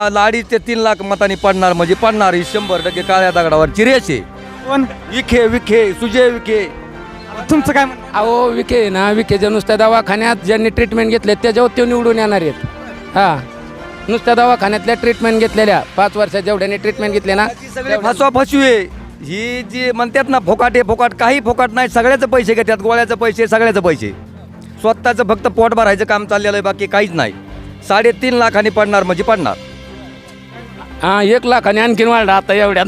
लाडी ते तीन लाख मतांनी पडणार म्हणजे पडणार ही शंभर टक्के काळ्या दगडावरची रेष आहे पण विखे विखे सुजय विखे. तुमचं काय म्हणणं? अहो विखे आहे ना विखेच्या नुसत्या दवाखान्यात ज्यांनी ट्रीटमेंट घेतले त्याच्यावर ते निवडून येणार आहेत. हा. नुसत्या दवाखान्यातल्या ट्रीटमेंट घेतलेल्या पाच वर्षात जेवढ्याने ट्रीटमेंट घेतले ना सगळे फसवा फसवी आहे. ही जी म्हणतात ना फोकाट आहे फोकाट काही फोकाट नाही सगळ्याचे पैसे घेतात गोळ्याचे पैसे सगळ्याचे पैसे. स्वतःचं फक्त पोट भरायचं काम चाललेलं आहे बाकी काहीच नाही. साडेतीन लाखांनी पडणार म्हणजे पडणार. हा एक लाखाने आणखीन वाढला आता एवढ्यात.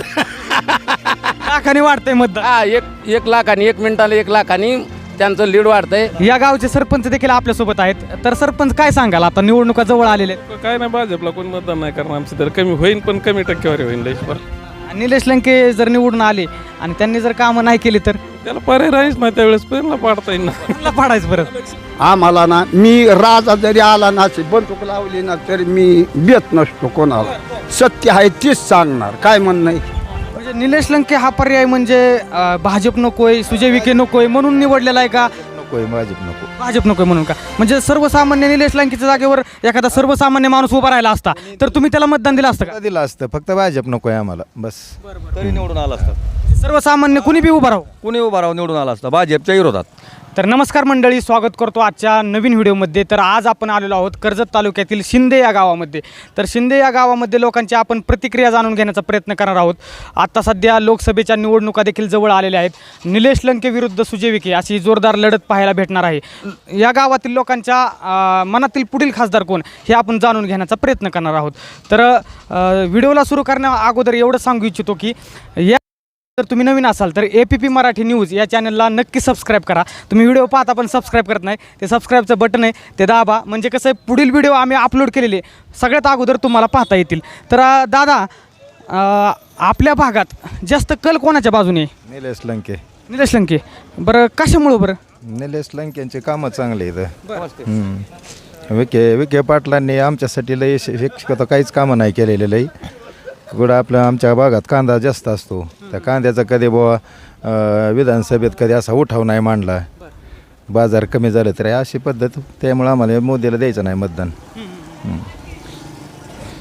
लाखाने वाढतंय मतदान हा एक एक लाखाने एक मिनिटाला एक लाखाने त्यांचं लीड वाढतंय. या गावचे सरपंच देखील आपल्यासोबत आहेत. तर सरपंच काय सांगाल? आता निवडणुका जवळ आलेले आहेत. काय नाही भाजपला कोण मतदान नाही करणार आमचं. तर कमी होईन पण कमी टक्केवारी होईल देशभर निलेश लंके जर निवडून आले आणि त्यांनी जर कामं नाही केली तर? त्याला पर्याय राहीच नाही त्यावेळेस. पहिला पाडता येईल ना. कुठला पाडायचं परत आम्हाला ना मी राजा जरी आला ना अशी बंदूक लावली ना तरी मी बेत नसतो कोणाला. सत्य आहे तीच सांगणार. काय म्हणणं आहे? म्हणजे निलेश लंके हा पर्याय म्हणजे अं, भाजप नकोय सुजय विखे नकोय म्हणून निवडलेला आहे का? नकोय भाजप नको. भाजप नकोय म्हणून का? म्हणजे सर्वसामान्य निलेश लंकेच्या जागेवर एखादा सर्वसामान्य माणूस उभा राहिला असता तर तुम्ही त्याला मतदान दिलं असतं का? दिलं असतं फक्त भाजप नकोय आम्हाला बस. तरी निवडून आला असतं. सर्वसामान्य कुणी बी उभा राहू? कुणी उभा राहून निवडून आला असतं भाजपच्या विरोधात. तर नमस्कार मंडळी स्वागत करतो आजच्या नवीन व्हिडिओमध्ये. तर आज आपण आलेलो आहोत कर्जत तालुक्यातील शिंदे या गावामध्ये. तर शिंदे या गावामध्ये लोकांची आपण प्रतिक्रिया जाणून घेण्याचा प्रयत्न करणार आहोत. आता सध्या लोकसभेच्या निवडणुका देखील जवळ आलेल्या आहेत. निलेश लंके विरुद्ध सुजय विखे अशी जोरदार लढत पाहायला भेटणार आहे. या गावातील लोकांच्या मनातील पुढील खासदार कोण हे आपण जाणून घेण्याचा प्रयत्न करणार आहोत. तर व्हिडिओला सुरू करण्या अगोदर एवढं सांगू इच्छितो की या जर तुम्ही नवीन असाल तर A P P Marathi news या चॅनलला नक्की सबस्क्राईब करा. तुम्ही व्हिडिओ पाहता पण सबस्क्राईब करत नाही. ते सबस्क्राईबचं बटन आहे ते दाबा. म्हणजे कसं आहे पुढील व्हिडिओ आम्ही अपलोड केलेले सगळ्यात अगोदर तुम्हाला पाहता येतील. तर अं, दादा अं, आपल्या भागात जास्त कल कोणाच्या बाजूने? आहे? निलेश लंके. निलेश लंके. बरं कशामुळं बरं? निलेश लंकेंचे कामं चांगले इथं. विखे विखे पाटलांनी आमच्यासाठी शि- शिक्षक काहीच कामं नाही केलेले लई. कुठं आपलं आमच्या भागात कांदा जास्त असतो. त्या कांद्याचा कधी बुवा विधानसभेत कधी असा उठाव नाही मांडला. बाजार कमी झालं तर अशी पद्धत त्यामुळे आम्हाला मोदीला द्यायचं नाही मतदान.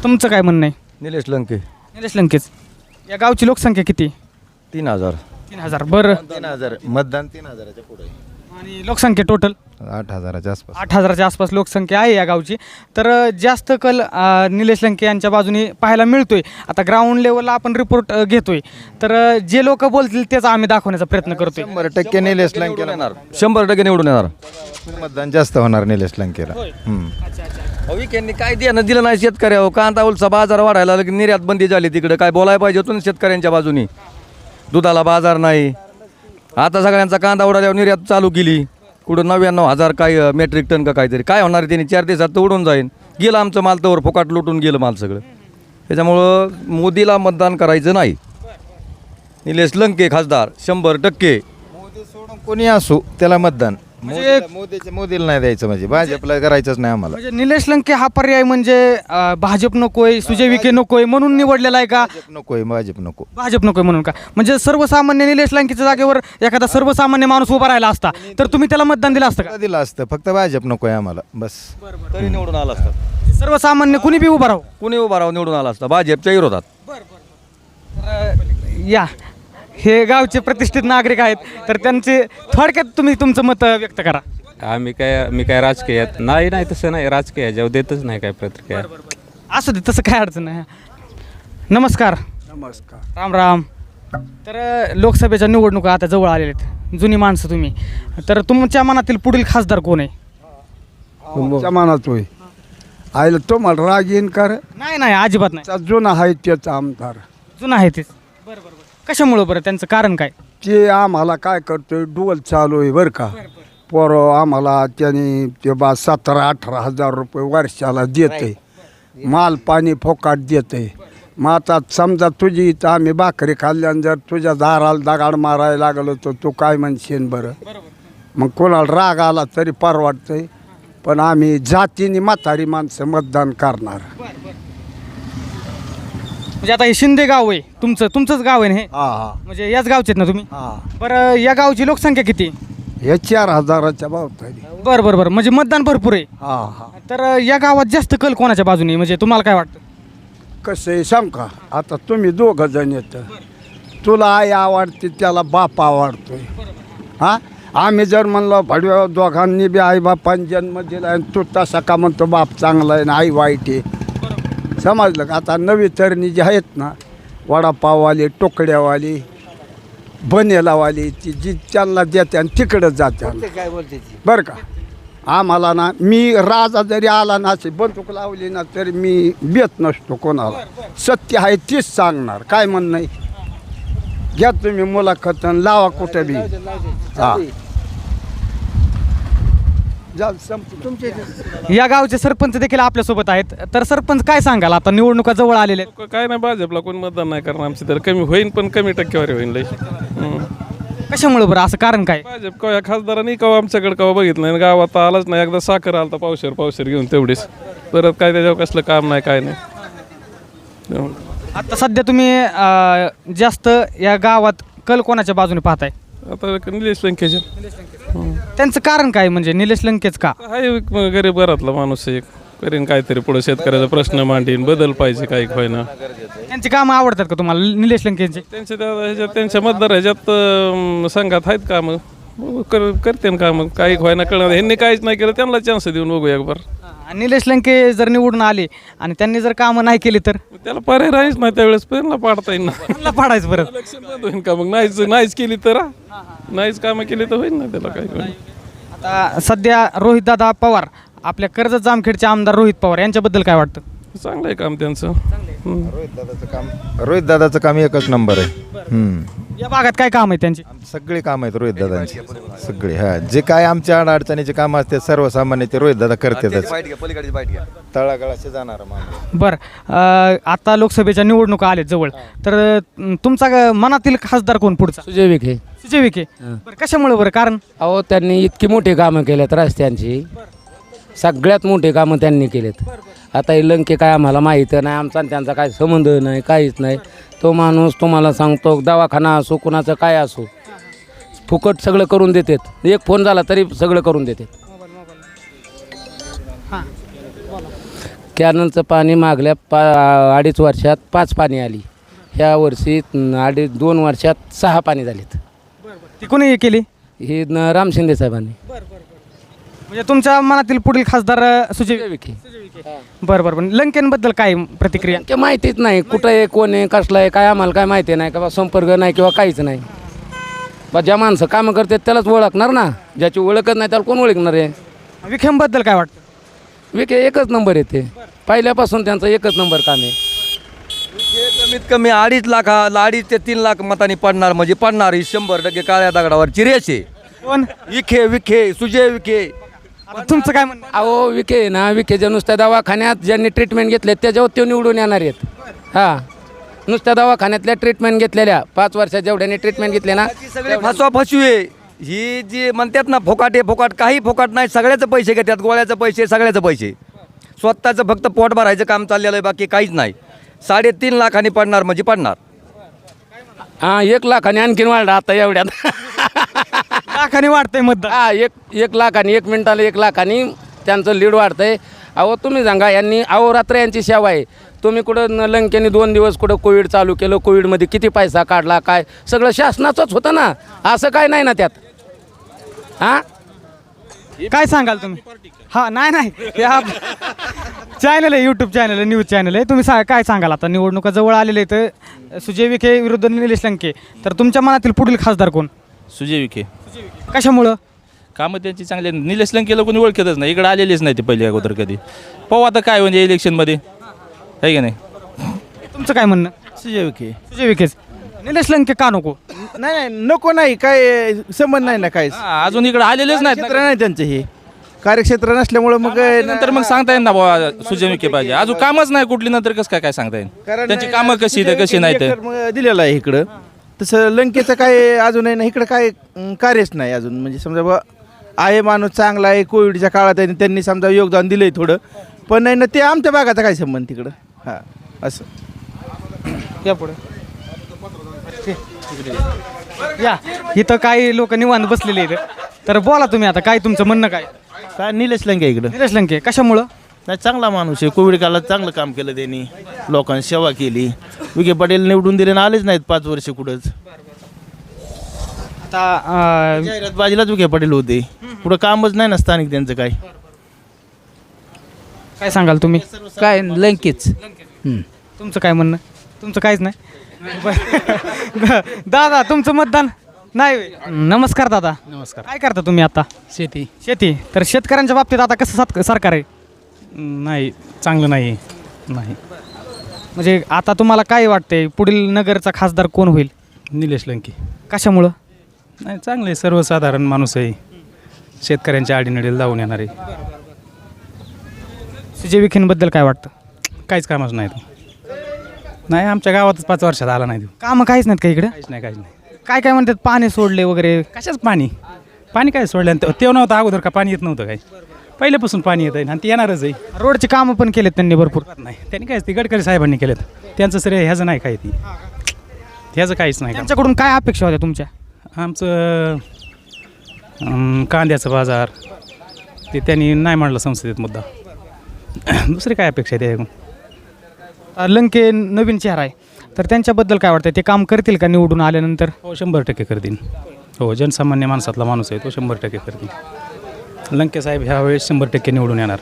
तुमचं काय म्हणणं आहे? निलेश लंके. निलेश लंकेच. या गावची लोकसंख्या किती? तीन हजार. तीन हजार. बरं. तीन हजार. मतदान तीन हजाराच्या पुढे आणि लोकसंख्या टोटल आठ हजाराच्या आसपास. आठ हजाराच्या आसपास लोकसंख्या आहे या गावची. तर अ, जास्त कल अ, निलेश लंके यांच्या बाजूने पाहायला मिळतोय. आता ग्राउंड लेवलला आपण रिपोर्ट अ, घेतोय. तर अ, जे लोक बोलतील तेच आम्ही दाखवण्याचा प्रयत्न करतोय. शंभर टक्के निलेश लंकेला. येणार. शंभर टक्के निवडून येणार. मतदान जास्त होणार निलेश लंकेला. हम्म. विखेंनी काय देणं दिलं नाही शेतकऱ्यावर कांदा उलसा बाजार वाढायला लागला की निर्यात बंदी झाली तिकडे. काय बोलायला पाहिजे होतं ना शेतकऱ्यांच्या बाजूनी? दुधाला बाजार नाही. आता सगळ्यांचा कांदा उडाल्यावर निर्यात चालू केली. कुठं नव्याण्णव हजार काय मेट्रिक टन का काहीतरी. काय होणार आहे? त्यांनी चार दिवसात तर उडून जाईन. गेलं आमचं माल तर फुकाट लुटून गेलं माल सगळं. त्याच्यामुळं मोदीला मतदान करायचं नाही. निलेश लंके खासदार शंभर टक्के. मोदी सोडून कोणी असो त्याला मतदान. म्हणजे- मोदीला- नाही द्यायचं म्हणजे. भाजपला करायचंच नाही आम्हाला. म्हणजे निलेश लंके हा पर्याय म्हणजे अ, भाजप नकोय सुजय विखे नकोय म्हणून निवडलेला आहे का? भाजप नकोय भाजप नको. भाजप नकोय म्हणून का? म्हणजे सर्वसामान्य निलेश लंकेच्या जागेवर एखादा सर्वसामान्य माणूस उभा राहिला असता तर तुम्ही त्याला मतदान दिलं असतं का? दिलं असतं. फक्त भाजप नकोय आम्हाला. बस. तरी निवडून आला असतं. सर्वसामान्य कुणी बी उभा राहू? कुणी उभा राहून निवडून आला असता? भाजपच्या विरोधात. या. हे गावचे प्रतिष्ठित नागरिक आहेत तर त्यांचे थोडक्यात तुम्ही तुमचं मत व्यक्त करा. आम्ही काय मी काय राजकीय आहेत नाही नाही तसं नाही राजकीय आहे जेव्हा देतच नाही काय प्रतिक्रिया. असू दे तसं काय अडचण नाही. नमस्कार. नमस्कार. राम राम. तर अ, लोकसभेच्या निवडणुका आता जवळ आलेल्या आहेत. जुनी माणसं तुम्ही. तर तुमच्या मनातील पुढील खासदार कोण आहे? आमच्या मनात होय. आयला तुम्हाला राग येईन कर नाही नाही अजिबात नाही. जुना आहे त्याचा आमदार. जुनं आहे तेच. बरं बरं. कशामुळं बरं? त्यांचं कारण काय? ते आम्हाला काय करतोय डोल चालू आहे बरं का. पोरं आम्हाला त्याने ते बा सतरा अठरा हजार रुपये वर्षाला देते माल पाणी फोकाट देते मग आता समजा तुझी इथं आम्ही भाकरी खाल्ल्यानं जर तुझ्या दाराला दगाड मारायला लागलो तर तू काय म्हणशील बरं? मग कोणाला राग आला तरी परवडतंय. पण आम्ही जातीने म्हातारी माणसं मतदान करणार. म्हणजे आता हे शिंदे गाव आहे तुमचं तुमचंच गाव आहे ना हे? हा हा. म्हणजे याच गावचे आहेत ना तुम्ही? हा. बरं या गावची लोकसंख्या किती? हे चार हजाराच्या भावतारी बरं बरं बरं. म्हणजे मतदान भरपूर आहे. हा हा. तर अ, या गावात जास्त कल कोणाच्या बाजूने? आहे? म्हणजे तुम्हाला काय वाटतं? कसं आहे सांग का? आता तुम्ही दोघं जण येतं. तुला आई आवडते त्याला बाप आवडतोय. हा? आम्ही जर म्हणलं भडव्या दोघांनी बी आई बापांनी जन्म दिला आणि तू तसा का म्हणतो बाप चांगला आहे आणि आई वाईट आहे. समजलं का? आता नवी तरणी जी आहेत ना वडापाववाली टोकड्यावाली बनेलावाली ती जी त्यांना देते आणि तिकडं जाते. काय बोलते बरं का? आम्हाला ना मी राजा जरी आला ना अशी बंदूक लावली ना तरी मी बेत नसतो कोणाला. सत्य आहे तीच सांगणार. काय म्हणणं घ्या तुम्ही मुलाखत आणि लावा कुठं बी. हा. जा संप तुमचे या गावचे सरपंच देखील आपल्यासोबत आहेत. तर सरपंच काय सांगाल? आता निवडणुका जवळ आलेल्या आहेत. काय नाही भाजपला कोण मतदान नाही करणार आमची. तर कमी होईन पण कमी टक्केवारी होईल लई हम्म. कशामुळे बरं? असं कारण काय? भाजप कवा खासदारांनी कवा आमच्याकडे कवा बघितलं नाही. गावात आलाच नाही. एकदा साखर आलता पावशेर पावशेर घेऊन तेवढीच. परत काय त्याच्यावर कसलं काम नाही काय नाही. आता सध्या तुम्ही अं, जास्त या गावात कल कोणाच्या बाजूने पाहताय? आता निलेश लंकेचे. त्यांचं कारण काय म्हणजे? निलेश लंकेच का? आहे गरीब घरातला माणूस आहे एक. करीन काहीतरी पुढे शेतकऱ्याचा प्रश्न मांडीन बदल पाहिजे काही होईना त्यांची कामं आवडतात का तुम्हाला निलेश लंकेचे? त्यांच्या त्या ह्याच्यात त्यांच्या मतदार ह्याच्यात अं, संघात आहेत कामं. बघू, कर करते कामं. काही व्हायना कळणार ह्यांनी काहीच नाही केलं त्यांना चान्स देऊन बघू एक बार. आणि निलेश लंके जर निवडून आले आणि त्यांनी जर कामं नाही केली तर? त्याला पर्याय राहीच नाही त्यावेळेस त्यांना पाडता येईल ना. त्यांना पाडायचं परत इलेक्शन बंद होईल का मग? नाहीच नाहीच केली तर हा? नाहीच कामं केली तर होईल ना त्याला काय होईल आता सध्या रोहितदादा पवार आपल्या कर्जत जामखेडचे आमदार रोहित पवार यांच्याबद्दल काय वाटतं? चांगलं आहे काम त्यांचं. रोहित दादाचं काम रोहित दादाचं काम एकच नंबर आहे. हम्म. या भागात काय काम आहे त्यांची? सगळे काम आहेत रोहित दादांची. सगळे हा. जे काय आमच्या अडचणीचे काम असते सर्वसामान्य ते रोहित दादा घ्या तळागाळाशी जाणार माणूस. बरं अं, आता लोकसभेच्या निवडणुका आल्या जवळ. तर अं, तुमचा ग- मनातील खासदार कोण पुढचा? सुजय विखे. सुजय विखे. बरं कशामुळे बरं? कारण? अहो त्यांनी इतकी मोठी कामं केल्यात रस्त्यांची. सगळ्यात मोठी कामं त्यांनी केलेत. आता हे लंके काय आम्हाला माहीत नाही आमचा आणि त्यांचा काय संबंध नाही काहीच नाही. तो माणूस तुम्हाला सांगतो दवाखाना असो कुणाचं काय असो. फुकट सगळं करून देतात. एक फोन झाला तरी सगळं करून देते कॅनलचं पाणी मागल्या पा अडीच वर्षात पाच पाणी आली. ह्या वर्षी अडीच दोन वर्षात सहा पाणी झालेत. ती कोणी केली? हे न राम शिंदे साहेबांनी. म्हणजे तुमच्या मनातील पुढील खासदार अं, सुजय विखे. बरं बरं. पण लंकेंबद्दल काय प्रतिक्रिया? ते माहितीच नाही. कुठं आहे कोण आहे कसलं आहे काय आम्हाला काय माहिती नाही किंवा संपर्क नाही किंवा काहीच नाही. बा ज्या माणसं कामं करतात त्यालाच ओळखणार ना. ज्याची ओळखच नाही त्याला कोण ओळखणार आहे? विखेंबद्दल काय वाटतं? विखे एकच नंबर येते. पहिल्यापासून त्यांचं एकच नंबर काम आहे. हे कमीत कमी अडीच लाख अडीच ते तीन लाख मतांनी पडणार. म्हणजे पडणार ही शंभर टक्के काळ्या दगडावरची रेष आहे. कोण? विखे विखे सुजय विखे. तुमचं काय म्हणणं? अहो विखे आहे ना विखेच्या नुसत्या दवाखान्यात ज्यांनी ट्रीटमेंट घेतले त्याच्यावर ते निवडून येणार आहेत. हां. नुसत्या दवाखान्यातल्या ट्रीटमेंट घेतलेल्या पाच वर्षात जेवढ्याने ट्रीटमेंट घेतले ना सगळे फसवा फसवी आहे. ही जी म्हणतात ना फोकाट आहे फोकाट काही फोकाट नाही सगळ्याचं पैसे घेतात गोळ्याचं पैसे सगळ्याचं पैसे. स्वतःचं फक्त पोट भरायचं काम चाललेलं आहे बाकी काहीच नाही. साडेतीन लाखांनी पडणार म्हणजे पडणार. हां एक लाखाने आणखीन वाढला आता एवढ्यात. लाखाने वाढतंय मतदान. हा एक एक लाखानी एक मिनिटाला एक लाखानी त्यांचं लीड वाढतंय. अहो तुम्ही सांगा यांनी अहोरात्र यांची सेवा आहे. तुम्ही कुठं न- लंकेने दोन दिवस कुठं कोविड चालू केलं कोविडमध्ये किती पैसा काढला काय? सगळं शासनाचंच होतं ना. असं काय नाही ना त्यात. हां? काय सांगाल तुम्ही? हा नाही नाही. चॅनल आहे यूट्यूब चॅनल आहे न्यूज चॅनल आहे. तुम्ही सा काय सांगाल आता? निवडणुका जवळ आलेले तर सुजय विखे विरुद्ध निलेश लंके. तर तुमच्या मनातील पुढील खासदार कोण? सुजय विखे. कशामुळं? कामं त्यांची चांगली. निलेश लंकेला कोणी ओळखतच नाही. इकडे आलेलेच नाही ते पहिले अगोदर कधी. पाहू आता काय म्हणजे इलेक्शनमध्ये आहे की नाही? तुमचं काय म्हणणं? सुजय विखे. सुजय विखेच. निलेश लंके का नको? नाही नाही नको नाही. काय संबंध नाही ना काय हा, अजून इकडे आलेलेच नाहीत क्षेत्र नाही त्यांचं हे. कार्यक्षेत्र नसल्यामुळं मग नंतर मग सांगता येईल ना बाबा सुजय विखे पाहिजे. अजून कामच नाही कुठली नंतर कसं काय काय सांगता येईल त्यांची कामं कशी आहेत, कशी नाही तर मग दिलेलं आहे इकडं. तसं लंकेचं काय अजून आहे ना इकडं काय अं, कार्यच नाही अजून. म्हणजे समजा बा आहे माणूस चांगला आहे कोविडच्या काळात आहे त्यांनी समजा योगदान दिलंय थोडं. पण नाही ना ते आमच्या भागाचा काय संबंध तिकडं? हां असं. या पुढे. या. इथं काही लोक निवांत बसलेले आहेत. तर बोला तुम्ही आता काय तुमचं म्हणणं काय? काय निलेश लंके इकडं. निलेश लंके कशामुळं? नाही चांगला माणूस आहे. कोविड काळात चांगलं काम केलं त्यांनी. लोकांची सेवा केली. विखे पाटील निवडून दिले ना आलेच नाहीत पाच वर्ष कुठंच. आता अं, जाहिरात बाजीलाच विखे पाटील होते. पुढं कामच नाही ना स्थानिक त्यांचं काय काय सांगाल तुम्ही? काय लंकेच? तुमचं काय म्हणणं? तुमचं काहीच नाही? बरं. दादा तुमचं मतदान नाही होय. नमस्कार दादा. नमस्कार. काय करता तुम्ही आता? शेती. शेती. तर शेतकऱ्यांच्या बाबतीत आता कसं सात सरकार आहे? नाही चांगलं नाही. नाही. म्हणजे आता तुम्हाला काय वाटतंय? पुढील नगरचा खासदार कोण होईल? निलेश लंके. कशामुळं? नाही चांगलं सर्वसाधारण माणूस आहे. शेतकऱ्यांच्या आडीनडीला जाऊन येणार. आहे सुजय विखेंबद्दल काय वाटतं? काहीच कामच नाही तो नाही आमच्या गावातच पाच वर्षात आला नाही तो. कामं काहीच नाहीत का इकडे? काहीच नाही काहीच नाही. काय काय म्हणतात? पाणी सोडले वगैरे. कशाच पाणी? पाणी काय सोडलं? आणि ते नव्हतं अगोदर का पाणी येत नव्हतं काय पहिल्यापासून पाणी येत आहे आणि ते येणारच आहे. रोडची कामं पण केलेत त्यांनी भरपूर. नाही त्यांनी काय ते गडकरी साहेबांनी केलेत. त्यांचं श्रेय ह्याचं नाही काय ती. ह्याचं काहीच नाही. त्यांच्याकडून काय अपेक्षा होत्या तुमच्या? आमचं अं, कांद्याचं बाजार ते त्यांनी नाही मांडलं संसदेत मुद्दा. दुसरी काय अपेक्षा आहे त्याच्याकडून? अ, लंके नवीन चेहरा आहे. तर त्यांच्याबद्दल काय वाटतं ते काम करतील का निवडून आल्यानंतर? हो शंभर टक्के करतील. हो जनसामान्य माणसातला माणूस आहे तो शंभर टक्के करतील. लंकेसाहेब ह्यावेळेस ह्या वेळेस शंभर टक्के निवडून येणार.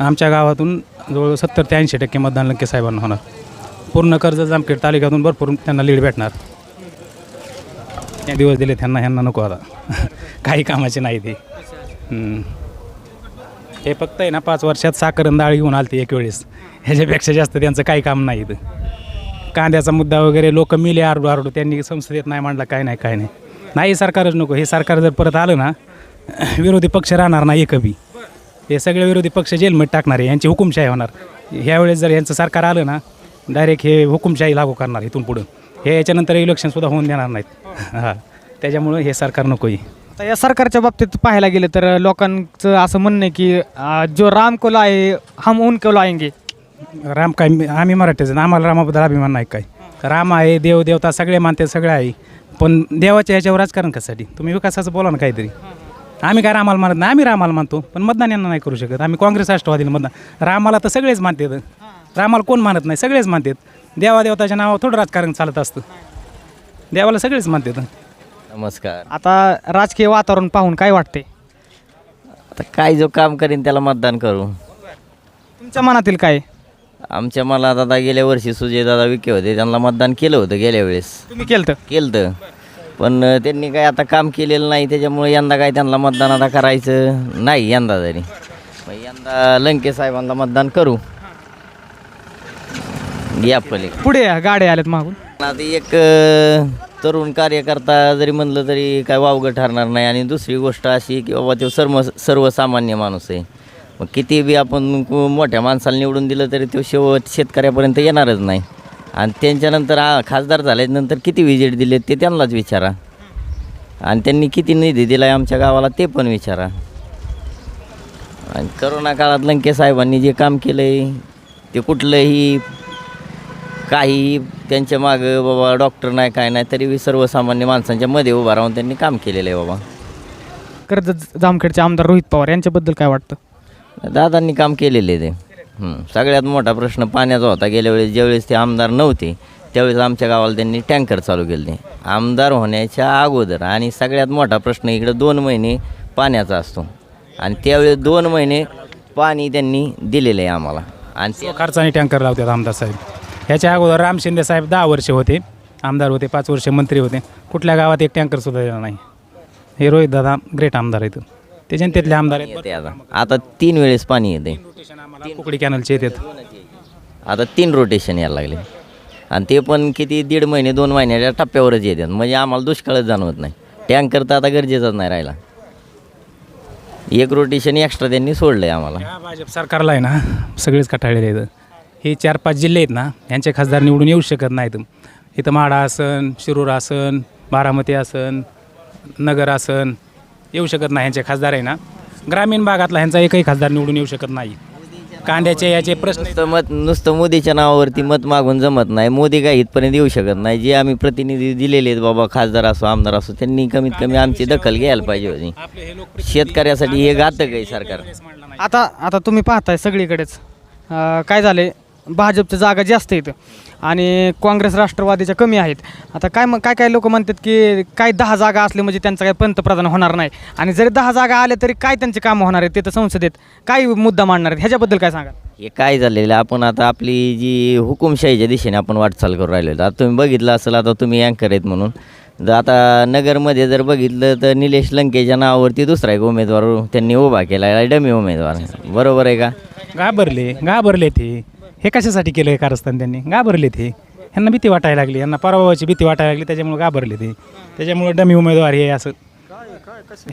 आमच्या गावातून जवळजवळ सत्तर ते ऐंशी टक्के मतदान लंके साहेबांना होणार. पूर्ण कर्ज जामखेड तालुक्यातून भरपूर त्यांना लीड भेटणार. या दिवस दिले त्यांना ह्यांना नको आता. काही कामाचे नाही ते. हे फक्त आहे ना पाच वर्षात साखर आणि डाळ घेऊन आलते एक वेळेस. ह्याच्यापेक्षा जास्त त्यांचं काही काम नाही इथं. कांद्याचा मुद्दा वगैरे लोक मिले आरडू आरडू त्यांनी संसदेत नाही मांडला काय नाही काय नाही. नाही सरकारच नको. हे सरकार जर परत आलं ना विरोधी पक्ष राहणार नाही एकबी. हे सगळे विरोधी पक्ष जेलमध्ये टाकणार आहे यांची हुकुमशाही होणार. ह्यावेळेस जर यांचं सरकार आलं ना डायरेक्ट हे हुकुमशाही लागू करणार इथून पुढं. हे याच्यानंतर इलेक्शनसुद्धा होऊन देणार नाहीत. हां. त्याच्यामुळं हे सरकार नको आहे आता या सरकारच्या बाबतीत पाहायला गेलं तर लोकांचं असं म्हणणं आहे की अ, जो राम कोला आहे हम उन कोला आएंगे. राम काय मी- आम्ही मराठीच आम्हाला रामाबद्दल अभिमान नाही काय. राम आहे देव देवता सगळे मानते सगळे आहे. पण देवाच्या ह्याच्यावर राजकारण कशासाठी? तुम्ही विकासाचं बोला ना काहीतरी. आम्ही काय रामाला मानत नाही आम्ही रामाला मानतो पण मतदान यांना नाही करू शकत. आम्ही काँग्रेस राष्ट्रवादीला मतदान रामाला तर सगळेच मानतात. रामाला कोण मानत नाही? सगळेच मानतात. देवा देवताच्या नावावर थोडं राजकारण चालत असतं. देवाला सगळेच मानतात. नमस्कार. आता राजकीय वातावरण पाहून काय वाटते आता काय जो काम करीन त्याला मतदान करू. तुमच्या मनातील काय? आमच्या मला दादा गेल्या वर्षी सुजय दादा विखे होते. त्यांना मतदान केलं होतं गेल्या वेळेस. तुम्ही केलं तर केलं तर पण त्यांनी काय आता काम केलेलं नाही त्याच्यामुळे यंदा काय त्यांना मतदान आता करायचं नाही यंदा तरी. मग यंदा लंके साहेबांना मतदान करू. या पलीकडे. पुढे या, गाड्या आल्यात मागून. आता एक अ, तरुण कार्यकर्ता जरी म्हणलं तरी काय वावगं ठरणार नाही. आणि दुसरी गोष्ट अशी की बाबा तो सर्व सर्वसामान्य माणूस आहे. मग किती बी आपण कु- मोठ्या माणसाला निवडून दिलं तरी तो शेवट शेतकऱ्यापर्यंत येणारच नाही. आणि त्यांच्यानंतर आ, खासदार झाल्यानंतर किती विजिट दिले ते त्यांनाच विचारा. आणि त्यांनी किती निधी दिला आहे आमच्या गावाला ते पण विचारा. आणि करोना काळात लंके साहेबांनी जे काम केलं आहे ते कुठलंही काही त्यांच्या मागं बाबा डॉक्टर नाही काय नाही तरी बी सर्वसामान्य माणसांच्या मध्ये उभा राहून त्यांनी काम केलेलं आहे बाबा. कर्जत जामखेडचे आमदार रोहित पवार यांच्याबद्दल काय वाटतं? दादांनी काम केलेले ते. हं. सगळ्यात मोठा प्रश्न पाण्याचा होता. गेल्या वेळेस ज्यावेळेस ते आमदार नव्हते त्यावेळेस आमच्या गावाला त्यांनी टँकर चालू केले आमदार होण्याच्या अगोदर आणि सगळ्यात मोठा प्रश्न इकडं दोन महिने पाण्याचा असतो. आणि त्यावेळेस दोन महिने पाणी त्यांनी दिलेलं आहे आम्हाला. आणि ते खर्चाने टँकर लावतात आमदार साहेब. ह्याच्या अगोदर राम शिंदे साहेब दहा वर्ष होते. आमदार होते पाच वर्ष मंत्री होते. कुठल्या गावात एक टँकरसुद्धा दिला नाही. हे रोहित दादा ग्रेट आमदार आहेत. ते जनतेतले आमदार आहेत. येते आता. आता तीन वेळेस पाणी येते. आम्हाला कुकडी कॅनलचे येतात. आता तीन रोटेशन यायला लागले. आणि ते पण किती दीड महिने दोन महिन्याच्या टप्प्यावरच येतात. म्हणजे आम्हाला दुष्काळच जाणवत नाही. टँकर तर आता गरजेचाच नाही राहिला. एक रोटेशन एक्स्ट्रा त्यांनी सोडलं आहे आम्हाला. या भाजप सरकारला आहे ना सगळेच कटाळलेले आहेत. हे चार पाच जिल्हे आहेत ना यांचे खासदार निवडून येऊ शकत नाहीत. इथं माडा असन शिरूर असन बारामती असन नगर असन येऊ शकत नाही. ह्यांचे खासदार आहे ना ग्रामीण भागातला ह्यांचा एकही खासदार निवडून येऊ शकत नाही. कांद्याचे याचे प्रश्न नुसतं मत नुसतं मोदीच्या नावावरती मत मागून जमत नाही. मोदी काय इथपर्यंत येऊ शकत नाही. जे आम्ही प्रतिनिधी दिलेले आहेत बाबा खासदार असो आमदार असो त्यांनी कमीत कमी आमची दखल घ्यायला पाहिजे होती. शेतकऱ्यासाठी हे घातक आहे सरकार. आता आता तुम्ही पाहताय सगळीकडेच. अं, काय झाले भाजपच्या जागा जास्त आहेत आणि काँग्रेस राष्ट्रवादीच्या कमी आहेत. आता काय मग काय काय लोक म्हणतात की काय दहा जागा असले म्हणजे त्यांचं काय पंतप्रधान होणार नाही. आणि जरी दहा जागा आल्या तरी काय त्यांचे कामं होणार आहेत? ते तर संसदेत काय मुद्दा मांडणार आहेत? ह्याच्याबद्दल काय सांगा हे काय झालेलं? आपण आता आपली जी हुकुमशाहीच्या दिशेने आपण वाटचाल करू राहिलो आता तुम्ही बघितलं असेल आता तुम्ही अँकर आहेत म्हणून. जर आता नगरमध्ये जर बघितलं तर निलेश लंकेच्या नावावरती दुसरा एक उमेदवार त्यांनी उभा केला आहे डमी उमेदवार. बरोबर आहे का? घाबरले घाबरले ते. हे कशासाठी केलं हे कारस्थान त्यांनी? घाबरले ते ह्यांना भीती वाटायला लागली. यांना पराभवाची भीती वाटायला लागली. त्याच्यामुळे घाबरले ते त्याच्यामुळे डमी उमेदवार हे असं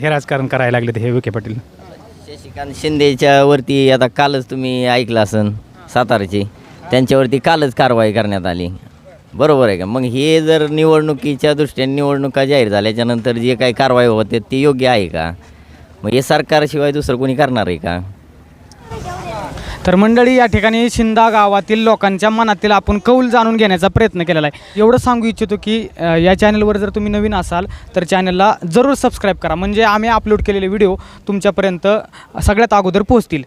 हे राजकारण करायला लागले ते हे विखे पाटील. शशिकांत शिंदेच्या वरती आता कालच तुम्ही ऐकलं असन सातारची त्यांच्यावरती कालच कारवाई करण्यात आली. बरोबर आहे का? मग हे जर निवडणुकीच्या दृष्टीने निवडणुका जाहीर झाल्याच्यानंतर जे काही कारवाई होते ते योग्य आहे का? मग हे सरकारशिवाय दुसरं कोणी करणार आहे का? तर मंडळी या ठिकाणी शिंदा गावातील लोकांच्या मनातील आपण कौल जाणून घेण्याचा प्रयत्न केलेला आहे. एवढं सांगू इच्छितो की अ, या चॅनलवर जर तुम्ही नवीन असाल तर चॅनलला जरूर सबस्क्राईब करा. म्हणजे आम्ही अपलोड केलेले व्हिडिओ तुमच्यापर्यंत सगळ्यात अगोदर पोहोचतील.